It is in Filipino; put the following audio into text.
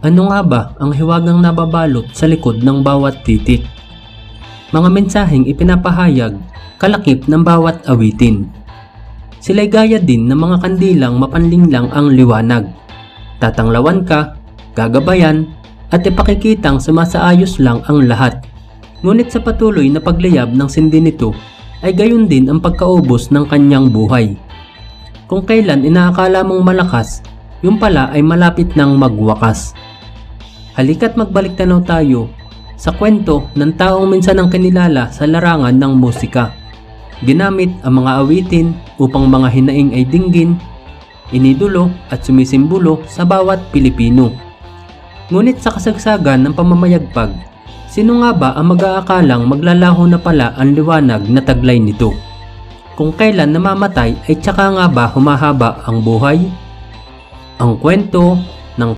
Ano nga ba ang hiwagang nababalot sa likod ng bawat titik? Mga mensaheng ipinapahayag, kalakip ng bawat awitin. Sila'y gaya din ng mga kandilang mapanlinglang ang liwanag. Tatanglawan ka, gagabayan, at ipakikitang sumasaayos lang ang lahat. Ngunit sa patuloy na paglayab ng sindi nito, ay gayon din ang pagkaubos ng kanyang buhay. Kung kailan inaakala mong malakas, yung pala ay malapit nang magwakas. Halika't magbalik tanaw tayo sa kwento ng taong minsan ang kinilala sa larangan ng musika. Ginamit ang mga awitin upang mga hinaing ay dinggin, inidulo at sumisimbolo sa bawat Pilipino. Ngunit sa kasagsagan ng pamamayagpag, sino nga ba ang mag-aakalang maglalaho na pala ang liwanag na taglay nito? Kung kailan namamatay ay tsaka nga ba humahaba ang buhay? Ang kwento